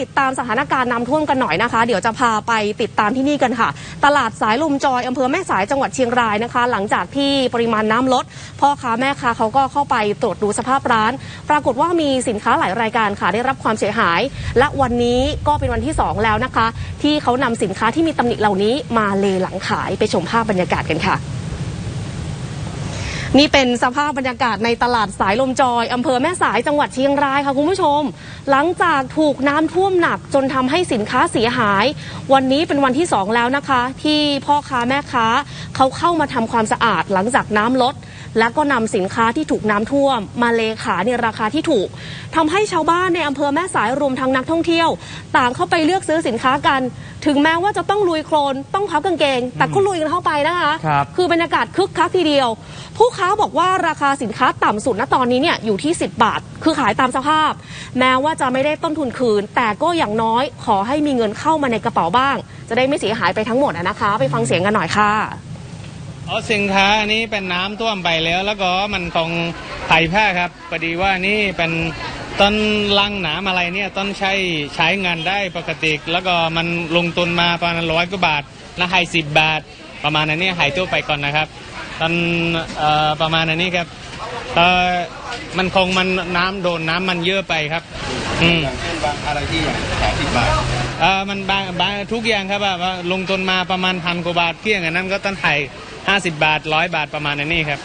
ติดตามสถานการณ์น้ำท่วมกันหน่อยนะคะ เดี๋ยวจะพาไปติดตามที่นี่กันค่ะ ตลาดสายลมจอยอำเภอแม่สายจังหวัดเชียงรายนะคะ หลังจากที่ปริมาณน้ำลด พ่อค้าแม่ค้าเขาก็เข้าไปตรวจดูสภาพร้าน ปรากฏว่ามีสินค้าหลายรายการค่ะได้รับความเสียหาย และวันนี้ก็เป็นวันที่สองแล้วนะคะ ที่เขานำสินค้าที่มีตำหนิเหล่านี้มาเลหลังขายไปชมภาพบรรยากาศกันค่ะ นี่เป็นสภาพบรรยากาศในตลาดสายลมจอยอำเภอแม่สายจังหวัดเชียงรายค่ะคุณผู้ชม หลังจากถูกน้ำท่วมหนักจนทำให้สินค้าเสียหาย วันนี้เป็นวันที่สองแล้วนะคะ ที่พ่อค้าแม่ค้าเขาเข้ามาทำความสะอาดหลังจากน้ำลด แล้วก็นำสินค้าที่ถูกน้ำท่วม มาเลขายในราคาที่ถูกทำให้ชาวบ้านในอำเภอแม่สายรวมทั้งนักท่องเที่ยว ต่างเข้าไปเลือกซื้อสินค้ากัน ถึงแม้ว่าจะต้องลุยโคลนต้องพับกางเกง แต่ก็ลุยกันเข้าไปนะคะครับคือบรรยากาศคึกคักทีเดียว ผู้ค้าบอกว่าราคาสินค้าต่ำสุดณตอนนี้เนี่ยอยู่ที่ 10 บาท คือขายตามสภาพ แม้ว่าจะไม่ได้ต้นทุนคืน แต่ก็อย่างน้อยขอให้มีเงินเข้ามาในกระเป๋าบ้าง จะได้ไม่เสียหายไปทั้งหมดนะคะ ไปฟังเสียงกันหน่อยค่ะอ๋อสินค้านี้เป็นน้ำท่วมไปแล้ว แล้วก็มันคงไผ่แพร่ครับพอดีว่านี่เป็นต้นลังหนามอะไรเนี่ยต้นใช้ใช้งานได้ปกติ แล้วก็มันลงทุนมาประมาณร้อยกว่าบาทแล้วให้สิบบาท ประมาณอันเนี้หายตัวไปก่อนนะครับ ตอนเอ่อประมาณอันนี้ครับเอ่อมันคงมันน้ำโดนน้ำมันเยอะไปครับ อืมเช่นบางอะไรที่อย่างสามสิบบาทเออมันบางบางทุกอย่างครับแบบว่าลงทุนมาประมาณพันกว่าบาทเที่ยงอันนั้นก็ต้นไห่ห้าสิบบาทร้อยบาทประมาณนั้นนี่ครับ